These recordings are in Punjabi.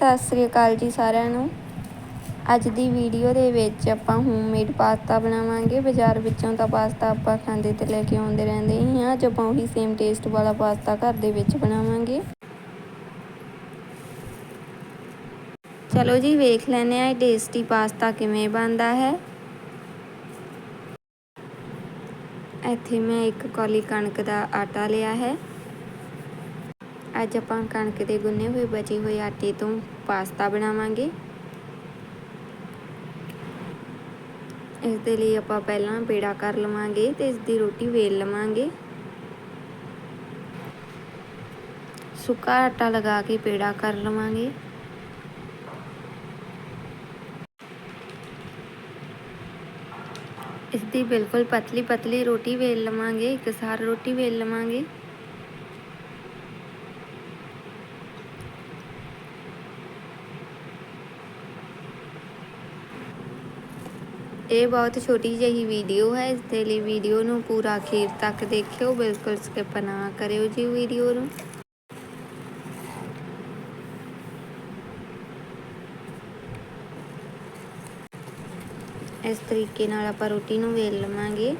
ਸਤਿ ਸ੍ਰੀ ਅਕਾਲ ਜੀ ਸਾਰਿਆਂ ਨੂੰ। ਅੱਜ ਦੀ ਵੀਡੀਓ ਦੇ ਵਿੱਚ ਆਪਾਂ ਹੋਮਮੇਡ ਪਾਸਤਾ ਬਣਾਵਾਂਗੇ। ਬਾਜ਼ਾਰ ਵਿੱਚੋਂ ਤਾਂ ਪਾਸਤਾ ਆਪਾਂ ਖਾਂਦੇ ਤੇ ਲੈ ਕੇ ਆਉਂਦੇ ਰਹਿੰਦੇ ਹੀ ਹਾਂ। ਅੱਜ ਆਪਾਂ ਉਹੀ ਸੇਮ ਟੇਸਟ ਵਾਲਾ ਪਾਸਤਾ ਘਰ ਦੇ ਵਿੱਚ ਬਣਾਵਾਂਗੇ। ਚਲੋ ਜੀ, ਵੇਖ ਲੈਨੇ ਆ ਇਹ ਟੇਸਟੀ ਪਾਸਤਾ ਕਿਵੇਂ ਬਣਦਾ ਹੈ। ਇੱਥੇ ਮੈਂ ਇੱਕ ਕੌਲੀ ਕਣਕ ਦਾ ਆਟਾ ਲਿਆ ਹੈ। ਅੱਜ ਆਪਾਂ ਕਣਕ ਦੇ ਗੁੰਨੇ ਹੋਏ ਬਚੇ ਹੋਏ ਆਟੇ ਤੋਂ ਪਾਸਤਾ ਬਣਾਵਾਂਗੇ। ਇਸ ਦੇ ਲਈ ਆਪਾਂ ਪਹਿਲਾਂ ਪੇੜਾ ਕਰ ਲਵਾਂਗੇ ਤੇ ਇਸ ਦੀ ਰੋਟੀ ਵੇਲ ਲਵਾਂਗੇ। ਸੁੱਕਾ ਆਟਾ ਲਗਾ ਕੇ ਪੇੜਾ ਕਰ ਲਵਾਂਗੇ। ਇਸ ਦੀ ਬਿਲਕੁਲ ਪਤਲੀ ਪਤਲੀ ਰੋਟੀ ਵੇਲ ਲਵਾਂਗੇ, ਇੱਕ ਸਾਰ ਰੋਟੀ ਵੇਲ ਲਵਾਂਗੇ। ਇਹ ਬਹੁਤ ਛੋਟੀ ਜਿਹੀ ਵੀਡੀਓ ਹੈ, ਇਸ ਦੇ ਲਈ ਵੀਡੀਓ ਨੂੰ ਪੂਰਾ ਅਖੀਰ ਤੱਕ ਦੇਖਿਓ, ਬਿਲਕੁਲ ਸਕਿਪ ਨਾ ਕਰਿਓ ਜੀ ਵੀਡੀਓ ਨੂੰ। ਇਸ ਤਰੀਕੇ ਨਾਲ ਆਪਾਂ ਰੋਟੀ ਨੂੰ ਵੇਲ ਲਵਾਂਗੇ।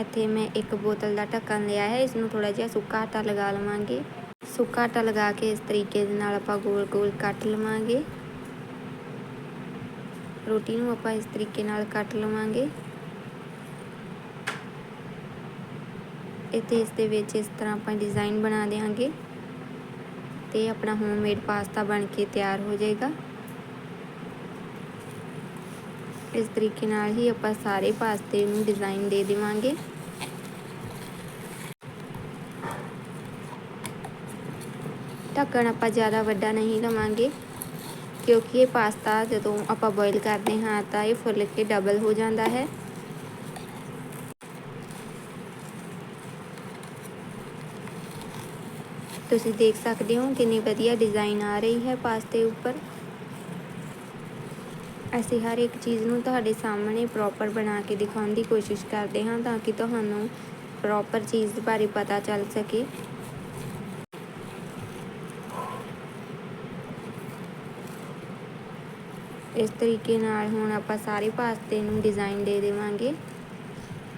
ਇੱਥੇ ਮੈਂ ਇੱਕ ਬੋਤਲ ਦਾ ਢੱਕਣ ਲਿਆ ਹੈ, ਇਸ ਨੂੰ ਥੋੜਾ ਜਿਹਾ ਸੁੱਕਾ ਆਟਾ ਲਗਾ ਲਵਾਂਗੇ। ਸੁੱਕਾ ਆਟਾ ਲਗਾ ਕੇ ਇਸ ਤਰੀਕੇ ਦੇ ਨਾਲ ਆਪਾਂ ਗੋਲ ਗੋਲ ਕੱਟ ਲਵਾਂਗੇ। ਰੋਟੀ ਨੂੰ ਆਪਾਂ ਇਸ ਤਰੀਕੇ ਨਾਲ ਕੱਟ ਲਵਾਂਗੇ। ਇੱਥੇ ਇਸ ਦੇ ਵਿੱਚ ਇਸ ਤਰ੍ਹਾਂ ਆਪਾਂ ਡਿਜ਼ਾਈਨ ਬਣਾ ਦੇਵਾਂਗੇ ਤੇ ਆਪਣਾ ਹੋਮਮੇਡ ਪਾਸਤਾ ਬਣ ਕੇ ਤਿਆਰ ਹੋ ਜਾਏਗਾ। ਇਸ ਤਰੀਕੇ ਨਾਲ ਹੀ ਆਪਾਂ ਸਾਰੇ ਪਾਸਤੇ ਨੂੰ ਡਿਜ਼ਾਈਨ ਦੇ ਦੇਵਾਂਗੇ। ਢੱਕਣ ਆਪਾਂ ਜ਼ਿਆਦਾ ਵੱਡਾ ਨਹੀਂ ਲਵਾਂਗੇ। ਕਿਉਂਕਿ ਇਹ ਪਾਸਤਾ ਜਦੋਂ ਆਪਾਂ ਬੋਇਲ ਕਰਦੇ ਹਾਂ ਤਾਂ ਇਹ ਫੁੱਲ ਕੇ ਡਬਲ ਹੋ ਜਾਂਦਾ ਹੈ। ਤੁਸੀਂ ਦੇਖ ਸਕਦੇ ਹੋ ਕਿੰਨੀ ਵਧੀਆ ਡਿਜ਼ਾਈਨ ਆ ਰਹੀ ਹੈ ਪਾਸਤੇ ਉੱਪਰ। ਅਸੀਂ ਹਰ ਇੱਕ ਚੀਜ਼ ਨੂੰ ਤੁਹਾਡੇ ਸਾਹਮਣੇ ਪ੍ਰੋਪਰ ਬਣਾ ਕੇ ਦਿਖਾਉਣ ਦੀ ਕੋਸ਼ਿਸ਼ ਕਰਦੇ ਹਾਂ ਤਾਂ ਕਿ ਤੁਹਾਨੂੰ ਪ੍ਰੋਪਰ ਚੀਜ਼ ਬਾਰੇ ਪਤਾ ਚੱਲ ਸਕੇ। ਇਸ ਤਰੀਕੇ ਨਾਲ ਹੁਣ ਆਪਾਂ ਸਾਰੇ ਪਾਸਤੇ ਨੂੰ ਡਿਜ਼ਾਈਨ ਦੇ ਦੇਵਾਂਗੇ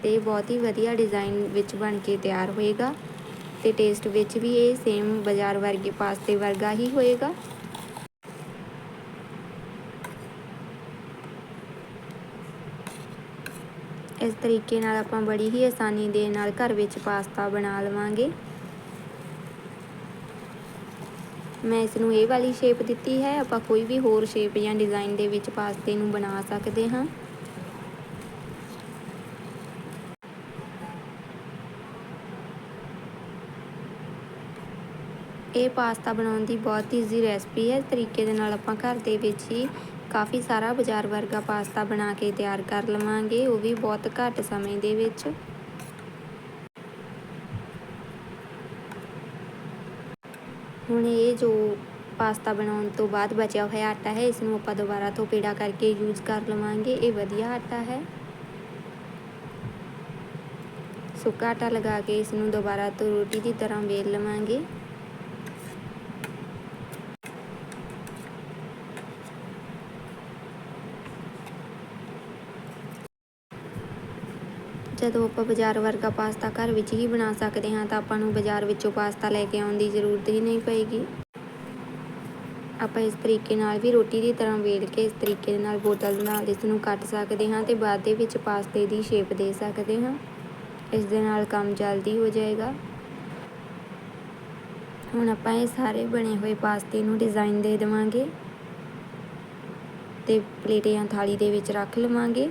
ਤੇ ਬਹੁਤ ਹੀ ਵਧੀਆ ਡਿਜ਼ਾਈਨ ਵਿੱਚ ਬਣ ਕੇ ਤਿਆਰ ਹੋਏਗਾ ਤੇ ਟੇਸਟ ਵਿੱਚ ਵੀ ਇਹ ਸੇਮ ਬਾਜ਼ਾਰ ਵਰਗੇ ਪਾਸਤੇ ਵਰਗਾ ਹੀ ਹੋਏਗਾ। ਇਸ ਤਰੀਕੇ ਨਾਲ ਆਪਾਂ ਬੜੀ ਹੀ ਆਸਾਨੀ ਦੇ ਨਾਲ ਘਰ ਵਿੱਚ ਪਾਸਤਾ ਬਣਾ ਲਵਾਂਗੇ। ਮੈਂ ਇਸ ਨੂੰ ਇਹ ਵਾਲੀ ਸ਼ੇਪ ਦਿੱਤੀ ਹੈ, ਆਪਾਂ ਕੋਈ ਵੀ ਹੋਰ ਸ਼ੇਪ ਜਾਂ ਡਿਜ਼ਾਈਨ ਦੇ ਵਿੱਚ ਪਾਸਤੇ ਨੂੰ ਬਣਾ ਸਕਦੇ ਹਾਂ। ਇਹ ਪਾਸਤਾ ਬਣਾਉਣ ਦੀ ਬਹੁਤ ਈਜ਼ੀ ਰੈਸਪੀ ਹੈ। ਇਸ ਤਰੀਕੇ ਦੇ ਨਾਲ ਆਪਾਂ ਘਰ ਦੇ ਵਿੱਚ ਹੀ ਕਾਫੀ ਸਾਰਾ ਬਾਜ਼ਾਰ ਵਰਗਾ ਪਾਸਤਾ ਬਣਾ ਕੇ ਤਿਆਰ ਕਰ ਲਵਾਂਗੇ, ਉਹ ਵੀ ਬਹੁਤ ਘੱਟ ਸਮੇਂ ਦੇ ਵਿੱਚ। ਹੁਣ ਇਹ ਜੋ ਪਾਸਤਾ ਬਣਾਉਣ ਤੋਂ ਬਾਅਦ ਬਚਿਆ ਹੋਇਆ ਆਟਾ ਹੈ ਇਸ ਨੂੰ ਆਪਾਂ ਦੁਬਾਰਾ ਤੋਂ ਪੇੜਾ ਕਰਕੇ ਯੂਜ਼ ਕਰ ਲਵਾਂਗੇ। ਇਹ ਵਧੀਆ ਆਟਾ ਹੈ। ਸੁੱਕਾ ਆਟਾ ਲਗਾ ਕੇ ਇਸ ਨੂੰ ਦੁਬਾਰਾ ਤੋਂ ਰੋਟੀ ਦੀ ਤਰ੍ਹਾਂ ਵੇਲ ਲਵਾਂਗੇ। ਜਦੋਂ ਆਪਾਂ ਬਾਜ਼ਾਰ ਵਰਗਾ ਪਾਸਤਾ ਘਰ ਵਿੱਚ ਹੀ ਬਣਾ ਸਕਦੇ ਹਾਂ ਤਾਂ ਆਪਾਂ ਨੂੰ ਬਾਜ਼ਾਰ ਵਿੱਚੋਂ ਪਾਸਤਾ ਲੈ ਕੇ ਆਉਣ ਦੀ ਜ਼ਰੂਰਤ ਹੀ ਨਹੀਂ ਪਏਗੀ। ਆਪਾਂ ਇਸ ਤਰੀਕੇ ਨਾਲ ਵੀ ਰੋਟੀ ਦੀ ਤਰ੍ਹਾਂ ਵੇਲ ਕੇ ਇਸ ਤਰੀਕੇ ਦੇ ਨਾਲ ਬੋਤਲ ਨਾਲ ਇਸ ਨੂੰ ਕੱਟ ਸਕਦੇ ਹਾਂ ਤੇ ਬਾਅਦ ਦੇ ਵਿੱਚ ਪਾਸਤੇ ਦੀ ਸ਼ੇਪ ਦੇ ਸਕਦੇ ਹਾਂ। ਇਸ ਦੇ ਨਾਲ ਕੰਮ ਜਲਦੀ ਹੋ ਜਾਏਗਾ। ਹੁਣ ਆਪਾਂ ਇਹ ਸਾਰੇ ਬਣੇ ਹੋਏ ਪਾਸਤੇ ਨੂੰ ਡਿਜ਼ਾਈਨ ਦੇ ਦੇਵਾਂਗੇ ਤੇ ਪਲੇਟ ਜਾਂ ਥਾਲੀ ਦੇ ਵਿੱਚ ਰੱਖ ਲਵਾਂਗੇ।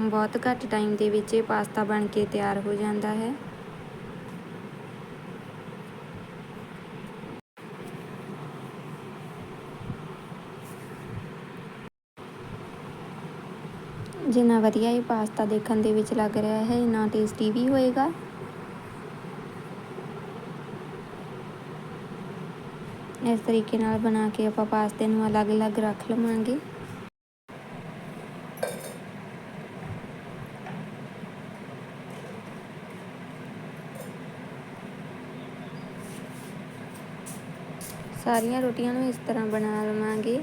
ਬਹੁਤ ਘੱਟ ਟਾਈਮ ਦੇ ਵਿੱਚ ਇਹ ਪਾਸਤਾ ਬਣ ਕੇ ਤਿਆਰ ਹੋ ਜਾਂਦਾ ਹੈ। ਜਿੰਨਾ ਵਧੀਆ ਇਹ ਪਾਸਤਾ ਦੇਖਣ ਦੇ ਵਿੱਚ ਲੱਗ ਰਿਹਾ ਹੈ, ਇਨਾ ਟੇਸਟੀ ਵੀ ਹੋਏਗਾ। ਇਸ ਤਰੀਕੇ ਨਾਲ ਬਣਾ ਕੇ ਆਪਾਂ ਪਾਸਤੇ ਨੂੰ ਅਲੱਗ-ਅਲੱਗ ਰੱਖ ਲਵਾਂਗੇ। ਸਾਰੀਆਂ ਰੋਟੀਆਂ ਨੂੰ ਇਸ ਤਰ੍ਹਾਂ ਬਣਾ ਲਵਾਂਗੇ।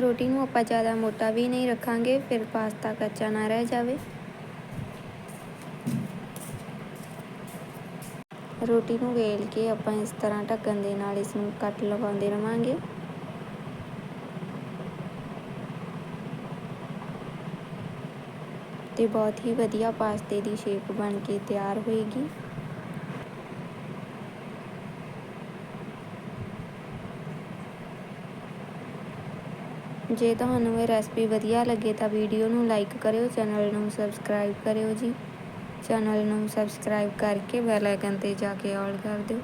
ਰੋਟੀ ਨੂੰ ਆਪਾਂ ਜ਼ਿਆਦਾ ਮੋਟਾ ਵੀ ਨਹੀਂ ਰੱਖਾਂਗੇ, ਫਿਰ ਪਾਸਤਾ ਕੱਚਾ ਨਾ ਰਹਿ ਜਾਵੇ। ਰੋਟੀ ਨੂੰ ਵੇਲ ਕੇ ਆਪਾਂ ਇਸ ਤਰ੍ਹਾਂ ਢੱਕਣ ਦੇ ਨਾਲ ਇਸ ਨੂੰ ਕੱਟ ਲਗਾਉਂਦੇ ਰਵਾਂਗੇ। ਤੇ ਬਹੁਤ ਹੀ ਵਧੀਆ ਪਾਸਤੇ ਦੀ ਸ਼ੇਪ ਬਣ ਕੇ ਤਿਆਰ ਹੋਏਗੀ। ਜੇ ਤੁਹਾਨੂੰ ਇਹ ਰੈਸਪੀ ਵਧੀਆ ਲੱਗੇ ਤਾਂ ਵੀਡੀਓ ਨੂੰ ਲਾਈਕ ਕਰਿਓ ਚੈਨਲ ਨੂੰ ਸਬਸਕ੍ਰਾਈਬ ਕਰਿਓ ਜੀ। ਚੈਨਲ ਨੂੰ ਸਬਸਕ੍ਰਾਈਬ ਕਰਕੇ ਬੈਲ ਆਈਕਨ ਤੇ ਜਾ ਕੇ ਆਲ ਕਰ ਦਿਓ।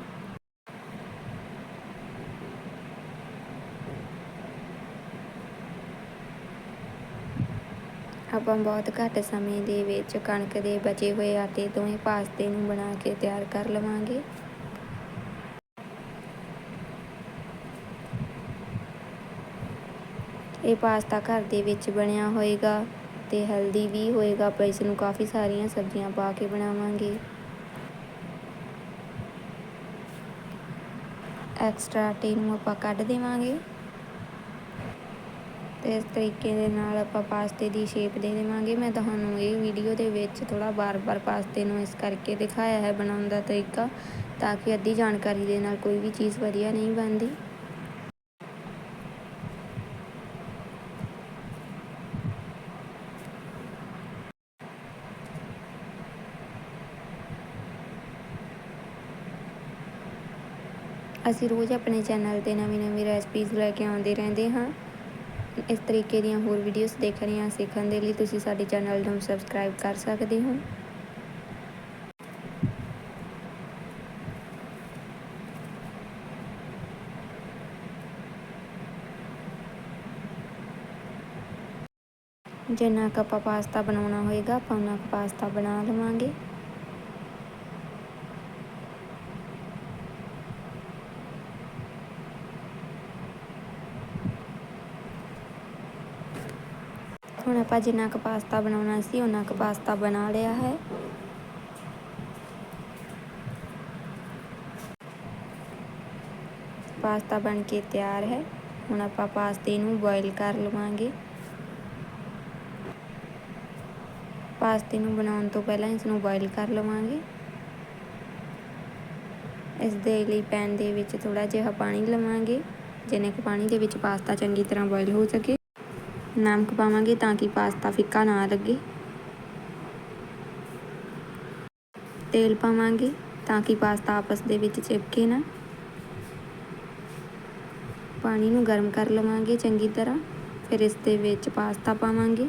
ਆਪਾਂ ਬਹੁਤ ਘੱਟ ਸਮੇਂ ਦੇ ਵਿੱਚ ਕਣਕ ਦੇ ਬਚੇ ਹੋਏ ਆਟੇ ਤੋਂ ਇਹ ਪਾਸਤੇ ਨੂੰ ਬਣਾ ਕੇ ਤਿਆਰ ਕਰ ਲਵਾਂਗੇ। ਇਹ ਪਾਸਤਾ ਘਰ ਦੇ ਵਿੱਚ ਬਣਿਆ ਹੋਏਗਾ ਤੇ ਹੈਲਦੀ ਵੀ ਹੋਏਗਾ, ਆਪਾਂ ਇਸ ਨੂੰ ਕਾਫੀ ਸਾਰੀਆਂ ਸਬਜ਼ੀਆਂ ਪਾ ਕੇ ਬਣਾਵਾਂਗੇ। ਐਕਸਟਰਾ ਆਟੇ ਨੂੰ ਆਪਾਂ ਕੱਢ ਦੇਵਾਂਗੇ। ਤੇ ਇਸ ਤਰੀਕੇ ਦੇ ਨਾਲ ਆਪਾਂ ਪਾਸਤੇ ਦੀ ਸ਼ੇਪ ਦੇ ਦੇਵਾਂਗੇ। ਮੈਂ ਤੁਹਾਨੂੰ ਇਹ ਵੀਡੀਓ ਦੇ ਵਿੱਚ ਥੋੜਾ ਬਾਰ-ਬਾਰ ਪਾਸਤੇ ਨੂੰ ਇਸ ਕਰਕੇ ਦਿਖਾਇਆ ਹੈ ਬਣਾਉਣ ਦਾ ਤਰੀਕਾ, ਤਾਂ ਕਿ ਅੱਧੀ ਜਾਣਕਾਰੀ ਦੇ ਨਾਲ ਕੋਈ ਵੀ ਚੀਜ਼ ਵਧੀਆ ਨਹੀਂ ਬਣਦੀ। ਅਸੀਂ ਰੋਜ਼ ਆਪਣੇ ਚੈਨਲ ਤੇ ਨਵੀਂ-ਨਵੀਂ ਰੈਸਪੀਜ਼ ਲੈ ਕੇ ਆਉਂਦੇ ਰਹਿੰਦੇ ਹਾਂ। ਇਸ ਤਰੀਕੇ ਦੀਆਂ ਹੋਰ ਵੀਡੀਓਜ਼ ਜਾਂ ਸਿੱਖਣ ਦੇ ਲਈ ਤੁਸੀਂ ਸਾਡੇ ਚੈਨਲ ਨੂੰ ਸਬਸਕ੍ਰਾਈਬ ਕਰ ਸਕਦੇ ਹੋ। ਜਿੰਨਾ ਕੁ ਆਪਾਂ ਪਾਸਤਾ ਬਣਾਉਣਾ ਹੋਏਗਾ, ਆਪਾਂ ਉਹਨਾਂ ਕੁ ਪਾਸਤਾ ਬਣਾ ਲਵਾਂਗੇ। ਹੁਣ ਆਪਾਂ ਜਿੰਨਾ ਕੁ ਪਾਸਤਾ ਬਣਾਉਣਾ ਸੀ ਉਹਨਾਂ ਕੁ ਪਾਸਤਾ ਬਣਾ ਲਿਆ ਹੈ। ਪਾਸਤਾ ਬਣ ਕੇ ਤਿਆਰ ਹੈ। ਹੁਣ ਆਪਾਂ ਪਾਸਤੇ ਨੂੰ ਬੋਇਲ ਕਰ ਲਵਾਂਗੇ। ਪਾਸਤੇ ਨੂੰ ਬਣਾਉਣ ਤੋਂ ਪਹਿਲਾਂ ਇਸ ਨੂੰ ਬੋਇਲ ਕਰ ਲਵਾਂਗੇ। ਇਸ ਦੇ ਲਈ ਪੈਨ ਦੇ ਵਿੱਚ ਥੋੜਾ ਜਿਹਾ ਪਾਣੀ ਲਵਾਂਗੇ, ਜਿੰਨੇ ਕੁ ਪਾਣੀ ਦੇ ਵਿੱਚ ਪਾਸਤਾ ਚੰਗੀ ਤਰ੍ਹਾਂ ਬੋਇਲ ਹੋ ਸਕੇ। ਨਮਕ ਪਾਵਾਂਗੇ ਤਾਂ ਕਿ ਪਾਸਤਾ ਫਿੱਕਾ ਨਾ ਲੱਗੇ। ਤੇਲ ਪਾਵਾਂਗੇ ਤਾਂ ਕਿ ਪਾਸਤਾ ਆਪਸ ਦੇ ਵਿੱਚ ਚਿਪਕੇ ਨਾ। ਪਾਣੀ ਨੂੰ ਗਰਮ ਕਰ ਲਵਾਂਗੇ ਚੰਗੀ ਤਰ੍ਹਾਂ, ਫਿਰ ਇਸ ਦੇ ਵਿੱਚ ਪਾਸਤਾ ਪਾਵਾਂਗੇ।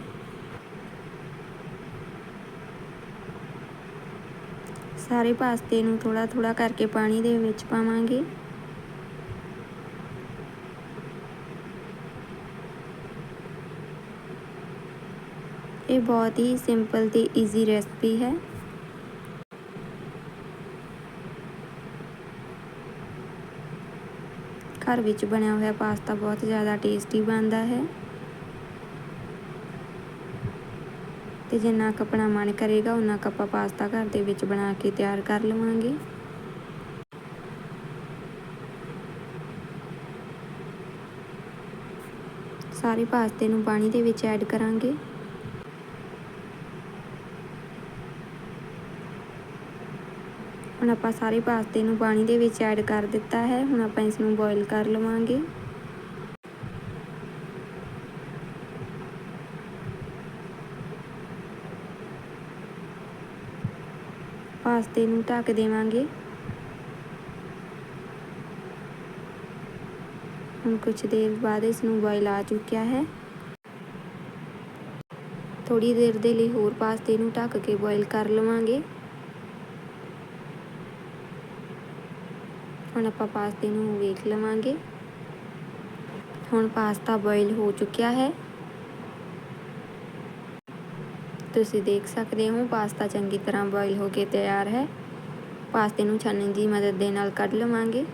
ਸਾਰੇ ਪਾਸਤੇ ਨੂੰ ਥੋੜਾ ਥੋੜਾ ਕਰਕੇ ਪਾਣੀ ਦੇ ਵਿੱਚ ਪਾਵਾਂਗੇ। ਇਹ ਬਹੁਤ ਹੀ ਸਿੰਪਲ ਤੇ ਈਜ਼ੀ ਰੈਸਪੀ ਹੈ। ਘਰ ਵਿੱਚ ਬਣਿਆ ਹੋਇਆ ਪਾਸਤਾ ਬਹੁਤ ਜ਼ਿਆਦਾ ਟੇਸਟੀ ਬਣਦਾ ਹੈ। ਤੇ ਜਿੰਨਾ ਕੁ ਆਪਣਾ ਮਨ ਕਰੇਗਾ ਉਹਨਾਂ ਕੁ ਆਪਾਂ ਪਾਸਤਾ ਘਰ ਦੇ ਵਿੱਚ ਬਣਾ ਕੇ ਤਿਆਰ ਕਰ ਲਵਾਂਗੇ। ਸਾਰੇ ਪਾਸਤੇ ਨੂੰ ਪਾਣੀ ਦੇ ਵਿੱਚ ਐਡ ਕਰਾਂਗੇ। ਹੁਣ ਆਪਾਂ ਸਾਰੇ ਪਾਸਤੇ ਨੂੰ ਪਾਣੀ ਦੇ ਵਿੱਚ ਐਡ ਕਰ ਦਿੱਤਾ ਹੈ। ਹੁਣ ਆਪਾਂ ਇਸ ਨੂੰ ਬੋਇਲ ਕਰ ਲਵਾਂਗੇ। ਪਾਸਤੇ ਨੂੰ ਢੱਕ ਦੇਵਾਂਗੇ। ਹੁਣ ਕੁਝ ਦੇਰ ਬਾਅਦ ਇਸ ਨੂੰ ਬੋਇਲ ਆ ਚੁੱਕਿਆ ਹੈ। ਥੋੜੀ ਦੇਰ ਦੇ ਲਈ ਹੋਰ ਪਾਸਤੇ ਨੂੰ ਢੱਕ ਕੇ ਬੋਇਲ ਕਰ ਲਵਾਂਗੇ। ਹੁਣ ਆਪਾਂ ਪਾਸਤੇ ਨੂੰ ਵੇਖ ਲਵਾਂਗੇ। ਹੁਣ ਪਾਸਤਾ ਬੋਇਲ ਹੋ ਚੁੱਕਿਆ ਹੈ। ਤੁਸੀਂ ਦੇਖ ਸਕਦੇ ਹੋ, ਪਾਸਤਾ ਚੰਗੀ ਤਰ੍ਹਾਂ ਬੋਇਲ ਹੋ ਕੇ ਤਿਆਰ ਹੈ। ਪਾਸਤੇ ਨੂੰ ਛਾਨਣੀ ਦੀ ਮਦਦ ਦੇ ਨਾਲ ਕੱਢ ਲਵਾਂਗੇ।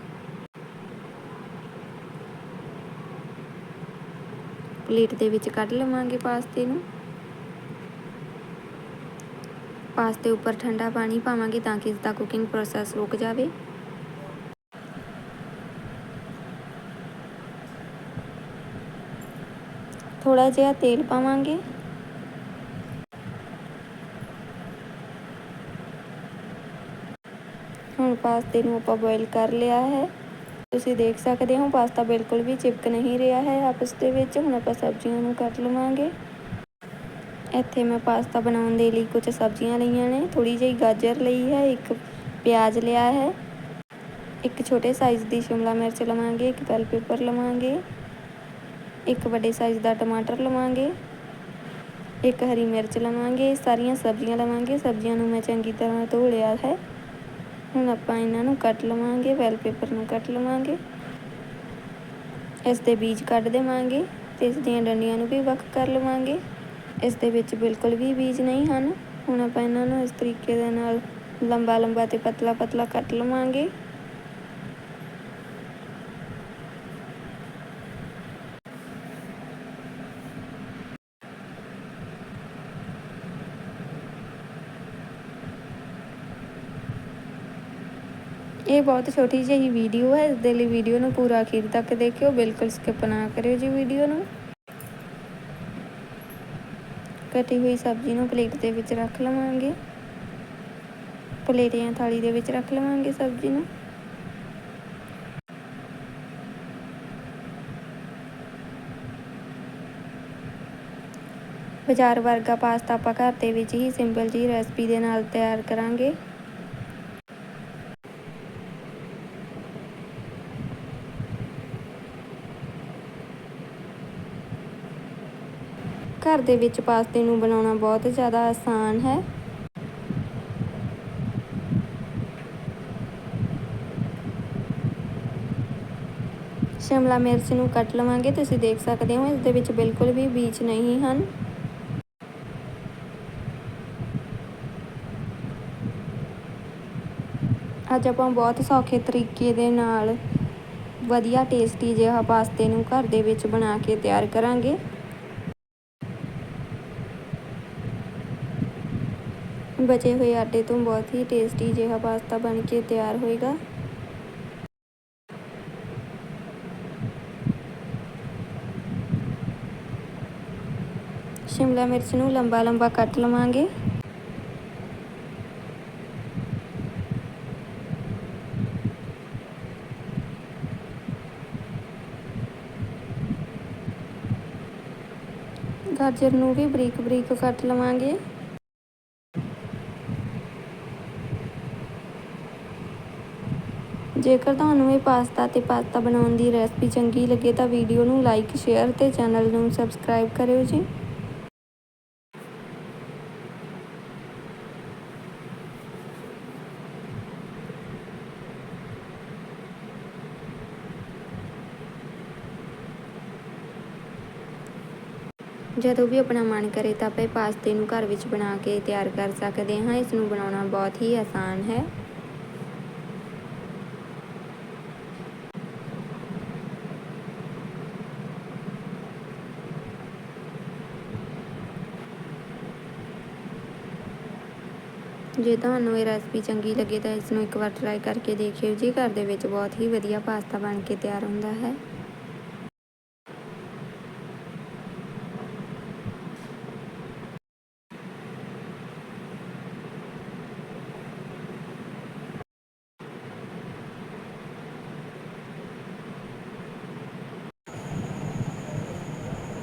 ਪਲੇਟ ਦੇ ਵਿੱਚ ਕੱਢ ਲਵਾਂਗੇ ਪਾਸਤੇ ਨੂੰ। ਪਾਸਤੇ ਉੱਪਰ ਠੰਡਾ ਪਾਣੀ ਪਾਵਾਂਗੇ ਤਾਂ ਕਿ ਇਸ ਦਾ ਕੁਕਿੰਗ ਪ੍ਰੋਸੈਸ ਰੁਕ ਜਾਵੇ। ਥੋੜਾ ਜਿਹਾ ਤੇਲ ਪਾਵਾਂਗੇ। ਹੁਣ ਪਾਸਤੇ ਨੂੰ ਆਪਾਂ ਬੋਇਲ ਕਰ ਲਿਆ ਹੈ। ਤੁਸੀਂ ਦੇਖ ਸਕਦੇ ਹੋ, ਪਾਸਤਾ ਬਿਲਕੁਲ ਵੀ ਚਿਪਕ ਨਹੀਂ ਰਿਹਾ ਹੈ ਆਪਸ ਦੇ ਵਿੱਚ। ਹੁਣ ਆਪਾਂ ਸਬਜ਼ੀਆਂ ਨੂੰ ਕੱਟ ਲਵਾਂਗੇ। ਇੱਥੇ ਮੈਂ ਪਾਸਤਾ ਬਣਾਉਣ ਦੇ ਲਈ ਕੁਝ ਸਬਜ਼ੀਆਂ ਲਈਆਂ ਨੇ। ਥੋੜੀ ਜਿਹੀ ਗਾਜਰ ਲਈ ਹੈ, ਇੱਕ ਪਿਆਜ਼ ਲਿਆ ਹੈ। ਇੱਕ ਛੋਟੇ ਸਾਈਜ਼ ਦੀ ਸ਼ਿਮਲਾ ਮਿਰਚ ਲਵਾਂਗੇ, ਇੱਕ ਬੈਲ ਪੇਪਰ ਲਵਾਂਗੇ। ਇੱਕ ਵੱਡੇ ਸਾਈਜ਼ ਦਾ ਟਮਾਟਰ ਲਵਾਂਗੇ, ਇੱਕ ਹਰੀ ਮਿਰਚ ਲਵਾਂਗੇ, ਸਾਰੀਆਂ ਸਬਜ਼ੀਆਂ ਲਵਾਂਗੇ, ਸਬਜ਼ੀਆਂ ਨੂੰ ਮੈਂ ਚੰਗੀ ਤਰ੍ਹਾਂ ਧੋ ਲਿਆ ਹੈ। ਹੁਣ ਆਪਾਂ ਇਹਨਾਂ ਨੂੰ ਕੱਟ ਲਵਾਂਗੇ ਵੈਲ ਪੇਪਰ ਨੂੰ ਕੱਟ ਲਵਾਂਗੇ। ਇਸ ਦੇ ਬੀਜ ਕੱਢ ਦੇਵਾਂਗੇ ਤੇ ਇਸ ਦੀਆਂ ਡੰਡੀਆਂ ਨੂੰ ਵੀ ਵੱਖ ਕਰ ਲਵਾਂਗੇ। ਇਸ ਦੇ ਵਿੱਚ ਬਿਲਕੁਲ ਵੀ ਬੀਜ ਨਹੀਂ ਹਨ। ਹੁਣ ਆਪਾਂ ਇਹਨਾਂ ਨੂੰ ਇਸ ਤਰੀਕੇ ਦੇ ਨਾਲ ਲੰਬਾ ਲੰਬਾ ਤੇ ਪਤਲਾ ਪਤਲਾ ਕੱਟ ਲਵਾਂਗੇ। ਇਹ ਬਹੁਤ ਛੋਟੀ ਜਿਹੀ ਵੀਡੀਓ ਹੈ ਇਸ ਦੇ ਲਈ ਵੀਡੀਓ ਨੂੰ ਪੂਰਾ ਅਖੀਰ ਤੱਕ ਦੇਖਿਓ, ਬਿਲਕੁਲ ਸਕਿਪ ਨਾ ਕਰਿਓ ਜੀ ਵੀਡੀਓ ਨੂੰ। ਕੱਟੀ ਹੋਈ ਸਬਜ਼ੀ ਨੂੰ ਪਲੇਟ ਦੇ ਵਿੱਚ ਰੱਖ ਲਵਾਂਗੇ। ਪਲੇਟ ਜਾਂ ਥਾਲੀ ਦੇ ਵਿੱਚ ਰੱਖ ਲਵਾਂਗੇ ਸਬਜ਼ੀ ਨੂੰ। ਬਾਜ਼ਾਰ ਵਰਗਾ ਪਾਸਤਾ ਆਪਾਂ ਘਰ ਦੇ ਵਿੱਚ ਹੀ ਸਿੰਪਲ ਜੀ ਰੈਸਪੀ ਦੇ ਨਾਲ ਤਿਆਰ ਕਰਾਂਗੇ। ਘਰ ਦੇ ਵਿੱਚ ਪਾਸਤੇ ਨੂੰ ਬਣਾਉਣਾ ਬਹੁਤ ਜ਼ਿਆਦਾ ਆਸਾਨ ਹੈ। ਸ਼ਿਮਲਾ ਮਿਰਚ ਨੂੰ ਕੱਟ ਲਵਾਂਗੇ, ਤੁਸੀਂ ਦੇਖ ਸਕਦੇ ਹੋ, ਇਸ ਦੇ ਵਿੱਚ ਬਿਲਕੁਲ ਵੀ ਬੀਜ ਨਹੀਂ ਹਨ। ਅੱਜ ਆਪਾਂ ਬਹੁਤ ਸੌਖੇ ਤਰੀਕੇ ਦੇ ਨਾਲ ਵਧੀਆ ਟੇਸਟੀ ਜਿਹਾ ਪਾਸਤੇ ਨੂੰ ਘਰ ਦੇ ਵਿੱਚ ਬਣਾ ਕੇ ਤਿਆਰ ਕਰਾਂਗੇ। ਬਚੇ ਹੋਏ ਆਟੇ ਤੋਂ ਬਹੁਤ ਹੀ ਟੇਸਟੀ ਜਿਹਾ ਪਾਸਤਾ ਬਣ ਕੇ ਤਿਆਰ ਹੋਏਗਾ। ਸ਼ਿਮਲਾ ਮਿਰਚ ਨੂੰ ਲੰਬਾ ਲੰਬਾ ਕੱਟ ਲਵਾਂਗੇ। ਗਾਜਰ ਨੂੰ ਵੀ ਬਰੀਕ ਬਰੀਕ ਕੱਟ ਲਵਾਂਗੇ। ਜੇਕਰ ਤੁਹਾਨੂੰ ਇਹ ਪਾਸਤਾ ਤੇ ਪਾਸਤਾ ਬਣਾਉਣ ਦੀ ਰੈਸਪੀ ਚੰਗੀ ਲੱਗੇ ਤਾਂ ਵੀਡੀਓ ਨੂੰ ਲਾਈਕ, ਸ਼ੇਅਰ ਤੇ ਚੈਨਲ ਨੂੰ ਸਬਸਕ੍ਰਾਈਬ ਕਰਿਓ ਜੀ। ਜਦੋਂ ਵੀ ਆਪਣਾ ਮਨ ਕਰੇ ਤਾਂ ਆਪਾਂ ਇਹ ਪਾਸਤੇ ਨੂੰ ਘਰ ਵਿੱਚ ਬਣਾ ਕੇ ਤਿਆਰ ਕਰ ਸਕਦੇ ਹਾਂ। ਇਸ ਨੂੰ ਬਣਾਉਣਾ ਬਹੁਤ ਹੀ ਆਸਾਨ ਹੈ। ਜੇ ਤੁਹਾਨੂੰ ਇਹ ਰੈਸਪੀ ਚੰਗੀ ਲੱਗੇ ਤਾਂ ਇਸ ਨੂੰ ਇੱਕ ਵਾਰ ਟਰਾਈ ਕਰਕੇ ਦੇਖਿਓ, ਜੀ ਘਰ ਦੇ ਵਿੱਚ ਬਹੁਤ ਹੀ ਵਧੀਆ ਪਾਸਤਾ ਬਣ ਕੇ ਤਿਆਰ ਹੁੰਦਾ ਹੈ।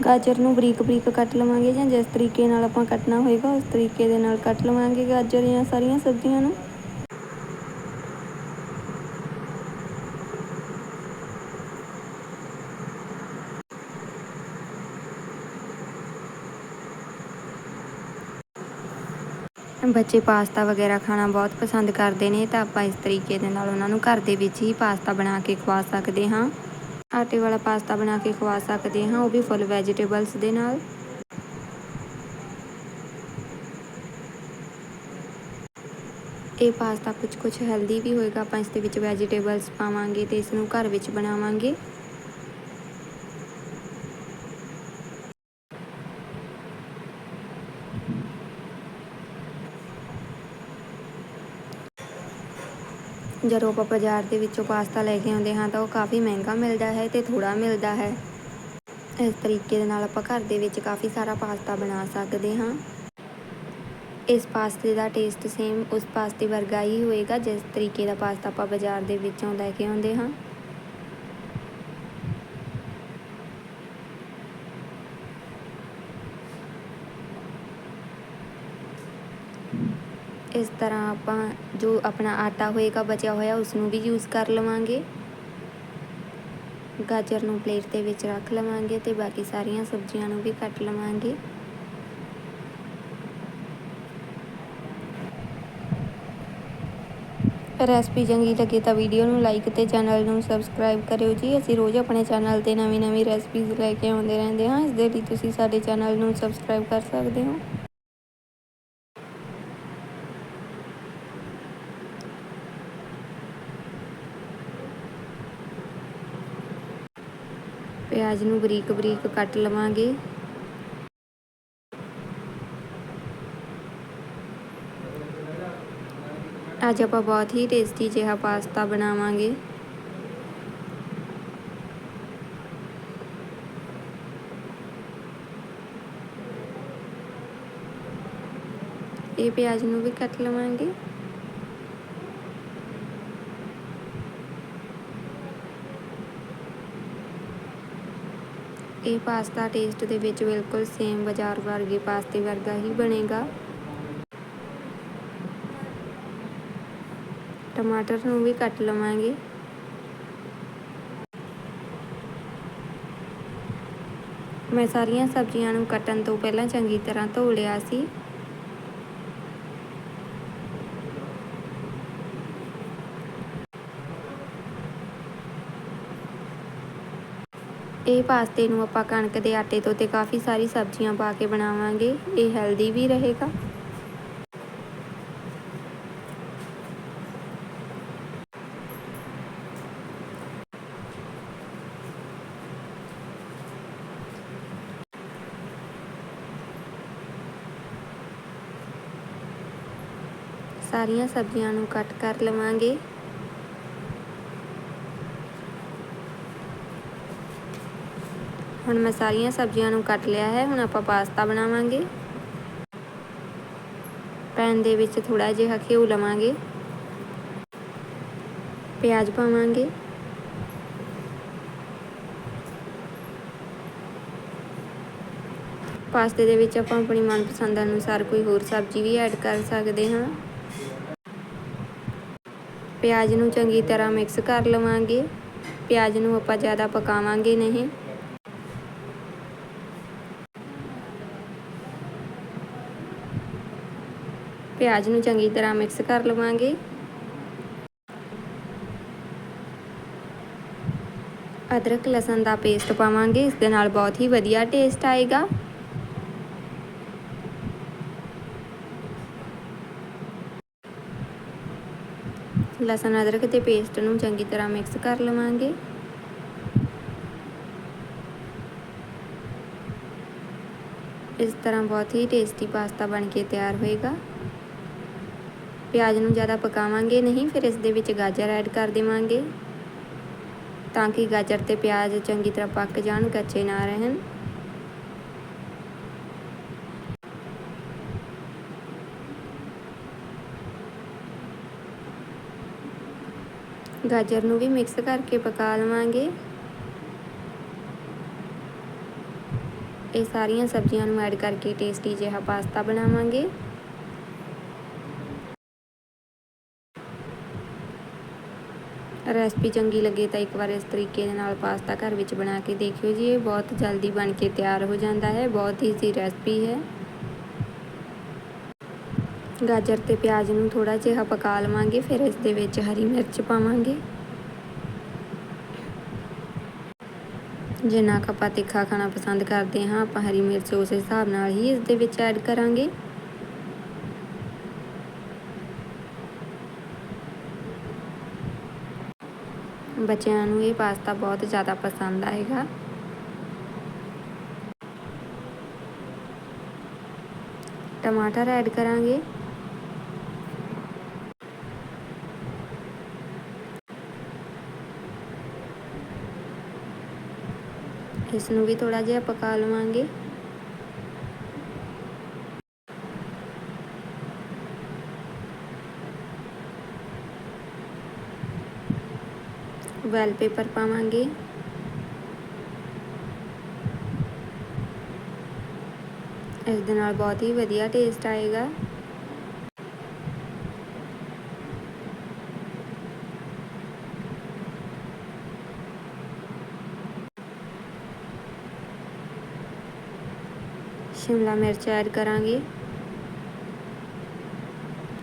ਗਾਜਰ ਨੂੰ ਬਰੀਕ ਬਰੀਕ ਕੱਟ ਲਵਾਂਗੇ ਜਾਂ ਜਿਸ ਤਰੀਕੇ ਨਾਲ ਆਪਾਂ ਕੱਟਣਾ ਹੋਏਗਾ, ਉਸ ਤਰੀਕੇ ਦੇ ਨਾਲ ਕੱਟ ਲਵਾਂਗੇ ਗਾਜਰ ਜਾਂ ਸਾਰੀਆਂ ਸਬਜ਼ੀਆਂ ਨੂੰ। ਬੱਚੇ ਪਾਸਤਾ ਵਗੈਰਾ ਖਾਣਾ ਬਹੁਤ ਪਸੰਦ ਕਰਦੇ ਨੇ, ਤਾਂ ਆਪਾਂ ਇਸ ਤਰੀਕੇ ਦੇ ਨਾਲ ਉਹਨਾਂ ਨੂੰ ਘਰ ਦੇ ਵਿੱਚ ਹੀ ਪਾਸਤਾ ਬਣਾ ਕੇ ਖਵਾ ਸਕਦੇ ਹਾਂ। ਆਟੇ ਵਾਲਾ ਪਾਸਤਾ ਬਣਾ ਕੇ ਖਵਾ ਸਕਦੇ ਹਾਂ, ਉਹ ਵੀ ਫੁੱਲ ਵੈਜੀਟੇਬਲਸ ਦੇ ਨਾਲ। ਇਹ ਪਾਸਤਾ ਕੁਝ ਕੁਝ ਹੈਲਦੀ ਵੀ ਹੋਏਗਾ, ਆਪਾਂ ਇਸ ਦੇ ਵਿੱਚ ਵੈਜੀਟੇਬਲਸ ਪਾਵਾਂਗੇ ਤੇ ਇਸ ਨੂੰ ਘਰ ਵਿੱਚ ਬਣਾਵਾਂਗੇ। ਜਦੋਂ ਆਪਾਂ ਬਾਜ਼ਾਰ ਦੇ ਵਿੱਚੋਂ ਪਾਸਤਾ ਲੈ ਕੇ ਆਉਂਦੇ ਹਾਂ ਤਾਂ ਉਹ ਕਾਫੀ ਮਹਿੰਗਾ ਮਿਲਦਾ ਹੈ ਤੇ ਥੋੜਾ ਮਿਲਦਾ ਹੈ। ਇਸ ਤਰੀਕੇ ਦੇ ਨਾਲ ਆਪਾਂ ਘਰ ਦੇ ਵਿੱਚ ਕਾਫੀ ਸਾਰਾ ਪਾਸਤਾ ਬਣਾ ਸਕਦੇ ਹਾਂ। ਇਸ ਪਾਸਤੇ ਦਾ ਟੇਸਟ ਸੇਮ ਉਸ ਪਾਸਤੇ ਵਰਗਾ ਹੀ ਹੋਏਗਾ ਜਿਸ ਤਰੀਕੇ ਦਾ ਪਾਸਤਾ ਆਪਾਂ ਬਾਜ਼ਾਰ ਦੇ ਵਿੱਚੋਂ ਲੈ ਕੇ ਆਉਂਦੇ ਹਾਂ। ਇਸ ਤਰ੍ਹਾਂ ਆਪਾਂ ਜੋ ਆਪਣਾ ਆਟਾ ਹੋਏਗਾ, ਬਚਿਆ ਹੋਇਆ ਉਸ ਨੂੰ ਵੀ ਯੂਜ਼ ਕਰ ਲਵਾਂਗੇ। ਗਾਜਰ ਨੂੰ ਪਲੇਟ ਦੇ ਵਿੱਚ ਰੱਖ ਲਵਾਂਗੇ ਤੇ ਬਾਕੀ ਸਾਰੀਆਂ ਸਬਜ਼ੀਆਂ ਨੂੰ ਵੀ ਕੱਟ ਲਵਾਂਗੇ। ਰੈਸਪੀ ਚੰਗੀ ਲੱਗੇ ਤਾਂ ਵੀਡੀਓ ਨੂੰ ਲਾਈਕ ਤੇ ਚੈਨਲ ਨੂੰ ਸਬਸਕ੍ਰਾਈਬ ਕਰਿਓ ਜੀ। ਅਸੀਂ ਰੋਜ਼ ਆਪਣੇ ਚੈਨਲ ਤੇ ਨਵੀਂ ਨਵੀਂ ਰੈਸਪੀਜ਼ ਲੈ ਕੇ ਆਉਂਦੇ ਰਹਿੰਦੇ ਹਾਂ। ਇਸ ਦੇ ਲਈ ਤੁਸੀਂ ਸਾਡੇ ਚੈਨਲ ਨੂੰ ਸਬਸਕ੍ਰਾਈਬ ਕਰ ਸਕਦੇ ਹੋ। ਪਿਆਜ਼ ਨੂੰ ਬਰੀਕ ਬਰੀਕ ਕੱਟ ਲਵਾਂਗੇ। ਅੱਜ ਆਪਾਂ ਬਹੁਤ ਹੀ ਟੇਸਟੀ ਜਿਹਾ ਪਾਸਤਾ ਬਣਾਵਾਂਗੇ। ਇਹ ਪਿਆਜ਼ ਨੂੰ ਵੀ ਕੱਟ ਲਵਾਂਗੇ। ਇਹ ਪਾਸਤਾ ਟੇਸਟ ਦੇ ਵਿੱਚ ਬਿਲਕੁਲ ਸੇਮ ਬਾਜ਼ਾਰ ਵਰਗੇ ਪਾਸਤੇ ਵਰਗਾ ਹੀ ਬਣੇਗਾ। ਟਮਾਟਰ ਨੂੰ ਵੀ ਕੱਟ ਲਵਾਂਗੇ। ਮੈਂ ਸਾਰੀਆਂ ਸਬਜ਼ੀਆਂ ਨੂੰ ਕੱਟਣ ਤੋਂ ਪਹਿਲਾਂ ਚੰਗੀ ਤਰ੍ਹਾਂ ਧੋ ਲਿਆ ਸੀ। ਇਹ ਪਾਸਤੇ ਨੂੰ ਆਪਾਂ ਕਣਕ ਦੇ ਆਟੇ ਤੋਂ ਤੇ ਕਾਫੀ ਸਾਰੀ ਸਬਜ਼ੀਆਂ ਪਾ ਕੇ ਬਣਾਵਾਂਗੇ। ਇਹ ਹੈਲਦੀ ਵੀ ਰਹੇਗਾ। ਸਾਰੀਆਂ ਸਬਜ਼ੀਆਂ ਨੂੰ ਕੱਟ ਕਰ ਲਵਾਂਗੇ। ਹੁਣ ਮੈਂ ਸਾਰੀਆਂ ਸਬਜ਼ੀਆਂ ਨੂੰ ਕੱਟ ਲਿਆ ਹੈ, ਹੁਣ ਆਪਾਂ ਪਾਸਤਾ ਬਣਾਵਾਂਗੇ। ਪੈਨ ਦੇ ਵਿੱਚ ਥੋੜਾ ਜਿਹਾ ਘਿਓ ਲਵਾਂਗੇ। ਪਿਆਜ਼ ਪਾਵਾਂਗੇ। ਪਾਸਤੇ ਦੇ ਵਿੱਚ ਆਪਾਂ ਆਪਣੀ ਮਨਪਸੰਦ ਅਨੁਸਾਰ ਕੋਈ ਹੋਰ ਸਬਜ਼ੀ ਵੀ ਐਡ ਕਰ ਸਕਦੇ ਹਾਂ। ਪਿਆਜ਼ ਨੂੰ ਚੰਗੀ ਤਰ੍ਹਾਂ ਮਿਕਸ ਕਰ ਲਵਾਂਗੇ। ਪਿਆਜ਼ ਨੂੰ ਆਪਾਂ ਜ਼ਿਆਦਾ ਪਕਾਵਾਂਗੇ ਨਹੀਂ। ਪਿਆਜ਼ ਨੂੰ ਚੰਗੀ ਤਰ੍ਹਾਂ ਮਿਕਸ ਕਰ ਲਵਾਂਗੇ। ਅਦਰਕ, ਲਸਣ ਦਾ ਪੇਸਟ ਪਾਵਾਂਗੇ, ਇਸ ਦੇ ਨਾਲ ਬਹੁਤ ਹੀ ਵਧੀਆ ਟੇਸਟ ਆਏਗਾ। ਲਸਣ, ਅਦਰਕ ਦੇ ਪੇਸਟ ਨੂੰ ਚੰਗੀ ਤਰ੍ਹਾਂ ਮਿਕਸ ਕਰ ਲਵਾਂਗੇ। ਇਸ ਤਰ੍ਹਾਂ ਬਹੁਤ ਹੀ ਟੇਸਟੀ ਪਾਸਤਾ ਬਣ ਕੇ ਤਿਆਰ ਹੋਏਗਾ। ਪਿਆਜ਼ ਨੂੰ ਜ਼ਿਆਦਾ ਪਕਾਵਾਂਗੇ ਨਹੀਂ, ਫਿਰ ਇਸ ਦੇ ਵਿੱਚ ਗਾਜਰ ਐਡ ਕਰ ਦੇਵਾਂਗੇ। ਤਾਂ ਕਿ ਗਾਜਰ ਤੇ ਪਿਆਜ਼ ਚੰਗੀ ਤਰ੍ਹਾਂ ਪੱਕ ਜਾਣ, ਕੱਚੇ ਨਾ ਰਹਿਣ। ਗਾਜਰ ਨੂੰ ਵੀ ਮਿਕਸ ਕਰਕੇ ਪਕਾ ਲਵਾਂਗੇ। ਇਹ ਸਾਰੀਆਂ ਸਬਜ਼ੀਆਂ ਨੂੰ ਐਡ ਕਰਕੇ ਟੇਸਟੀ ਜਿਹਾ ਪਾਸਤਾ ਬਣਾਵਾਂਗੇ। ਰੈਸਪੀ ਚੰਗੀ ਲੱਗੇ ਤਾਂ ਇੱਕ ਵਾਰ ਇਸ ਤਰੀਕੇ ਦੇ ਨਾਲ ਪਾਸਤਾ ਘਰ ਵਿੱਚ ਬਣਾ ਕੇ ਦੇਖਿਓ ਜੀ। ਇਹ ਬਹੁਤ ਜਲਦੀ ਬਣ ਕੇ ਤਿਆਰ ਹੋ ਜਾਂਦਾ ਹੈ। ਬਹੁਤ ਈਜ਼ੀ ਰੈਸਪੀ ਹੈ। ਗਾਜਰ ਤੇ ਪਿਆਜ਼ ਨੂੰ ਥੋੜਾ ਜਿਹਾ ਪਕਾ ਲਵਾਂਗੇ, ਫਿਰ ਇਸ ਦੇ ਵਿੱਚ ਹਰੀ ਮਿਰਚ ਪਾਵਾਂਗੇ। ਜਿੰਨਾ ਕੁ ਆਪਾਂ ਤਿੱਖਾ ਖਾਣਾ ਪਸੰਦ ਕਰਦੇ ਹਾਂ, ਆਪਾਂ ਹਰੀ ਮਿਰਚ ਉਸ ਹਿਸਾਬ ਨਾਲ ਹੀ ਇਸ ਦੇ ਵਿੱਚ ਐਡ ਕਰਾਂਗੇ। ਬੱਚਿਆਂ ਨੂੰ ਇਹ ਪਾਸਤਾ ਬਹੁਤ ਜ਼ਿਆਦਾ ਪਸੰਦ ਆਏਗਾ। ਟਮਾਟਰ ਐਡ ਕਰਾਂਗੇ। ਇਸ ਨੂੰ ਵੀ ਥੋੜਾ ਜਿਹਾ ਪਕਾ ਲਵਾਂਗੇ। ਵੈਲ ਪੇਪਰ ਪਾਵਾਂਗੇ। ਇਸ ਦੇ ਨਾਲ ਬਹੁਤ ਹੀ ਵਧੀਆ ਟੇਸਟ ਆਏਗਾ। ਸ਼ਿਮਲਾ ਮਿਰਚ ਐਡ ਕਰਾਂਗੇ।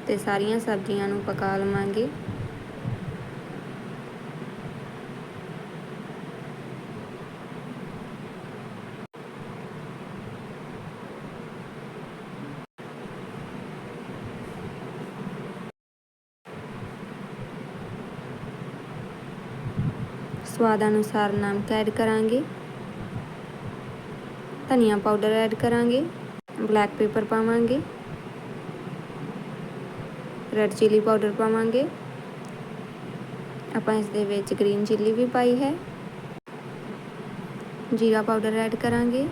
ਤੇ ਸਾਰੀਆਂ ਸਬਜ਼ੀਆਂ ਨੂੰ ਪਕਾ ਲਵਾਂਗੇ। ਸਵਾਦ ਅਨੁਸਾਰ ਨਮਕ ਐਡ ਕਰਾਂਗੇ। ਧਨੀਆ ਪਾਊਡਰ ਐਡ ਕਰਾਂਗੇ। ਬਲੈਕ ਪੇਪਰ ਪਾਵਾਂਗੇ। ਰੈੱਡ ਚਿੱਲੀ ਪਾਊਡਰ ਪਾਵਾਂਗੇ। ਆਪਾਂ ਇਸ ਦੇ ਵਿੱਚ ਗ੍ਰੀਨ ਚਿੱਲੀ ਵੀ ਪਾਈ ਹੈ। ਜੀਰਾ ਪਾਊਡਰ ਐਡ ਕਰਾਂਗੇ।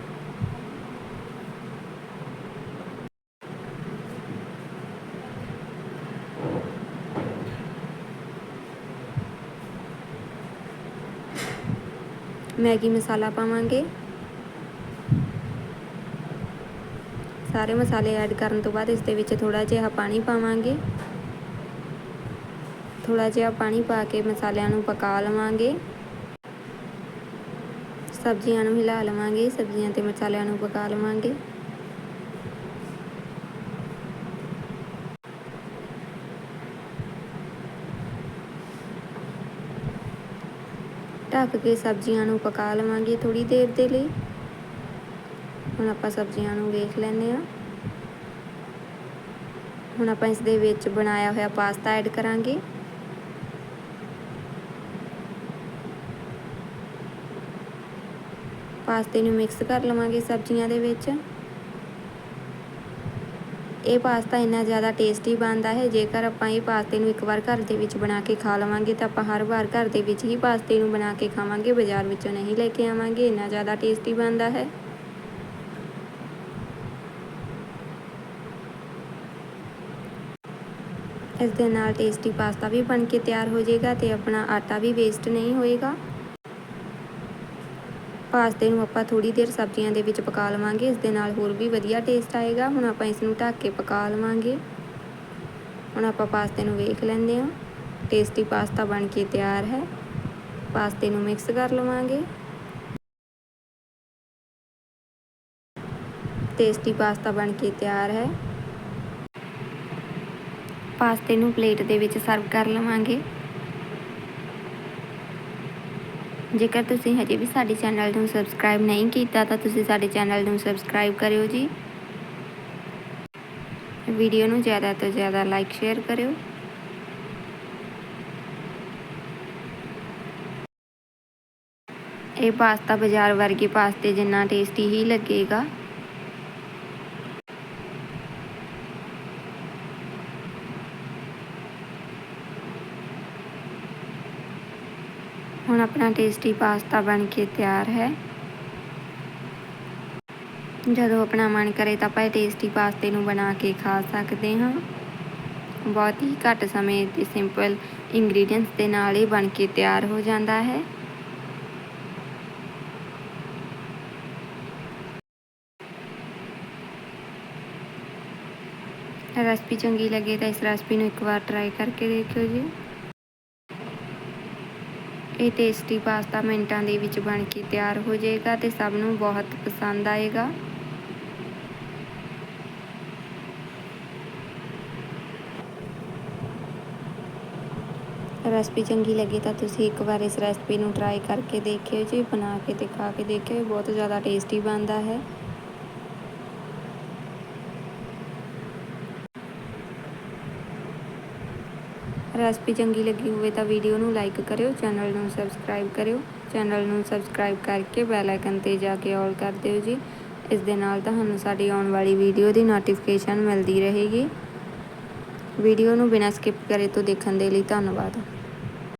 ਮੈਗੀ ਮਸਾਲਾ ਪਾਵਾਂਗੇ। ਸਾਰੇ ਮਸਾਲੇ ਐਡ ਕਰਨ ਤੋਂ ਬਾਅਦ ਇਸ ਦੇ ਵਿੱਚ ਥੋੜਾ ਜਿਹਾ ਪਾਣੀ ਪਾਵਾਂਗੇ। ਥੋੜਾ ਜਿਹਾ ਪਾਣੀ ਪਾ ਕੇ ਮਸਾਲਿਆਂ ਨੂੰ ਪਕਾ ਲਵਾਂਗੇ। ਸਬਜ਼ੀਆਂ ਨੂੰ ਹਿਲਾ ਲਵਾਂਗੇ, ਸਬਜ਼ੀਆਂ ਤੇ ਮਸਾਲਿਆਂ ਨੂੰ ਪਕਾ ਲਵਾਂਗੇ। ਢੱਕ ਕੇ ਸਬਜ਼ੀਆਂ ਨੂੰ ਪਕਾ ਲਵਾਂਗੇ ਥੋੜੀ ਦੇਰ ਦੇ ਲਈ। ਹੁਣ ਆਪਾਂ ਸਬਜ਼ੀਆਂ ਨੂੰ ਵੇਖ ਲੈਂਦੇ ਆ ਹੁਣ ਆਪਾਂ ਇਸ ਦੇ ਵਿੱਚ ਬਣਾਇਆ ਹੋਇਆ ਪਾਸਤਾ ਐਡ ਕਰਾਂਗੇ। ਪਾਸਤੇ ਨੂੰ ਮਿਕਸ ਕਰ ਲਵਾਂਗੇ ਸਬਜ਼ੀਆਂ ਦੇ ਵਿੱਚ। ਇਹ ਪਾਸਤਾ ਇੰਨਾ ਜ਼ਿਆਦਾ ਟੇਸਟੀ ਬਣਦਾ ਹੈ, ਜੇਕਰ ਆਪਾਂ ਇਹ ਪਾਸਤੇ ਨੂੰ ਇੱਕ ਵਾਰ ਘਰ ਦੇ ਵਿੱਚ ਬਣਾ ਕੇ ਖਾ ਲਵਾਂਗੇ, ਤਾਂ ਆਪਾਂ ਹਰ ਵਾਰ ਘਰ ਦੇ ਵਿੱਚ ਹੀ ਪਾਸਤੇ ਨੂੰ ਬਣਾ ਕੇ ਖਾਵਾਂਗੇ, ਬਾਜ਼ਾਰ ਵਿੱਚੋਂ ਨਹੀਂ ਲੈ ਕੇ ਆਵਾਂਗੇ, ਇੰਨਾ ਜ਼ਿਆਦਾ ਟੇਸਟੀ ਬਣਦਾ ਹੈ। ਇਸ ਦੇ ਨਾਲ ਟੇਸਟੀ ਪਾਸਤਾ ਵੀ ਬਣ ਕੇ ਤਿਆਰ ਹੋ ਜਾਏਗਾ ਤੇ ਆਪਣਾ ਆਟਾ ਵੀ ਵੇਸਟ ਨਹੀਂ ਹੋਏਗਾ। ਪਾਸਤੇ ਨੂੰ ਆਪਾਂ ਥੋੜੀ ਦੇਰ ਸਬਜ਼ੀਆਂ ਦੇ ਵਿੱਚ ਪਕਾ ਲਵਾਂਗੇ, ਇਸ ਦੇ ਨਾਲ ਹੋਰ ਵੀ ਵਧੀਆ ਟੇਸਟ ਆਏਗਾ। ਹੁਣ ਆਪਾਂ ਇਸ ਨੂੰ ਢੱਕ ਕੇ ਪਕਾ ਲਵਾਂਗੇ। ਹੁਣ ਆਪਾਂ ਪਾਸਤੇ ਨੂੰ ਵੇਖ ਲੈਂਦੇ ਹਾਂ। ਟੇਸਟੀ ਪਾਸਤਾ ਬਣ ਕੇ ਤਿਆਰ ਹੈ। ਪਾਸਤੇ ਨੂੰ ਮਿਕਸ ਕਰ ਲਵਾਂਗੇ। ਟੇਸਟੀ ਪਾਸਤਾ ਬਣ ਕੇ ਤਿਆਰ ਹੈ। ਪਾਸਤੇ ਨੂੰ ਪਲੇਟ ਦੇ ਵਿੱਚ ਸਰਵ ਕਰ ਲਵਾਂਗੇ। ਜੇਕਰ ਤੁਸੀਂ ਹਜੇ ਵੀ ਸਾਡੇ ਚੈਨਲ ਨੂੰ ਸਬਸਕ੍ਰਾਈਬ ਨਹੀਂ ਕੀਤਾ, ਤਾਂ ਤੁਸੀਂ ਸਾਡੇ ਚੈਨਲ ਨੂੰ ਸਬਸਕ੍ਰਾਈਬ ਕਰਿਓ ਜੀ। ਵੀਡੀਓ ਨੂੰ ਜ਼ਿਆਦਾ ਤੋਂ ਜ਼ਿਆਦਾ ਲਾਈਕ ਸ਼ੇਅਰ ਕਰਿਓ। ਇਹ ਪਾਸਤਾ ਬਾਜ਼ਾਰ ਵਰਗੀ ਪਾਸਤੇ ਜਿੰਨਾ ਟੇਸਟੀ ਹੀ ਲੱਗੇਗਾ ਹੁਣ ਆਪਣਾ ਟੇਸਟੀ ਪਾਸਤਾ ਬਣ ਕੇ ਤਿਆਰ ਹੈ। ਜਦੋਂ ਆਪਣਾ ਮਨ ਕਰੇ ਤਾਂ ਆਪਾਂ ਇਹ ਟੇਸਟੀ ਪਾਸਤੇ ਨੂੰ ਬਣਾ ਕੇ ਖਾ ਸਕਦੇ ਹਾਂ। ਬਹੁਤ ਹੀ ਘੱਟ ਸਮੇਂ ਤੇ ਸਿੰਪਲ ਇੰਗਰੀਡੀਅੰਟਸ ਦੇ ਨਾਲ ਇਹ ਬਣ ਕੇ ਤਿਆਰ ਹੋ ਜਾਂਦਾ ਹੈ। ਰੈਸਪੀ ਚੰਗੀ ਲੱਗੇ ਤਾਂ ਇਸ ਰੈਸਪੀ ਨੂੰ ਇੱਕ ਵਾਰ ਟਰਾਈ ਕਰਕੇ ਦੇਖਿਓ ਜੀ। ਇਹ ਟੇਸਟੀ ਪਾਸਤਾ ਮਿੰਟਾਂ ਦੇ ਵਿੱਚ ਬਣ ਕੇ ਤਿਆਰ ਹੋ ਜਾਏਗਾ ਤੇ ਸਭ ਨੂੰ ਬਹੁਤ ਪਸੰਦ ਆਏਗਾ। ਰੈਸਪੀ ਚੰਗੀ ਲੱਗੀ ਤਾਂ ਤੁਸੀਂ ਇੱਕ ਵਾਰ ਇਸ ਰੈਸਪੀ ਨੂੰ ਟਰਾਈ ਕਰਕੇ ਦੇਖਿਓ ਜੀ, ਬਣਾ ਕੇ ਤੇ ਖਾ ਕੇ ਦੇਖਿਓ ਬਹੁਤ ਜ਼ਿਆਦਾ ਟੇਸਟੀ ਬਣਦਾ ਹੈ। ਰੈਸਪੀ ਚੰਗੀ ਲੱਗੀ ਹੋਵੇ ਤਾਂ ਵੀਡੀਓ ਨੂੰ ਲਾਈਕ ਕਰਿਓ, ਚੈਨਲ ਨੂੰ ਸਬਸਕ੍ਰਾਈਬ ਕਰਿਓ। ਚੈਨਲ ਨੂੰ ਸਬਸਕ੍ਰਾਈਬ ਕਰਕੇ ਬੈਲ ਆਈਕਨ ਤੇ ਜਾ ਕੇ ਆਲ ਕਰ ਦਿਓ ਜੀ। ਇਸ ਦੇ ਨਾਲ ਤੁਹਾਨੂੰ ਸਾਡੀ ਆਉਣ ਵਾਲੀ ਵੀਡੀਓ ਦੀ ਨੋਟੀਫਿਕੇਸ਼ਨ ਮਿਲਦੀ ਰਹੇਗੀ। ਵੀਡੀਓ ਨੂੰ ਬਿਨਾਂ ਸਕਿਪ ਕਰੇ ਤੋਂ ਦੇਖਣ ਦੇ ਲਈ ਧੰਨਵਾਦ।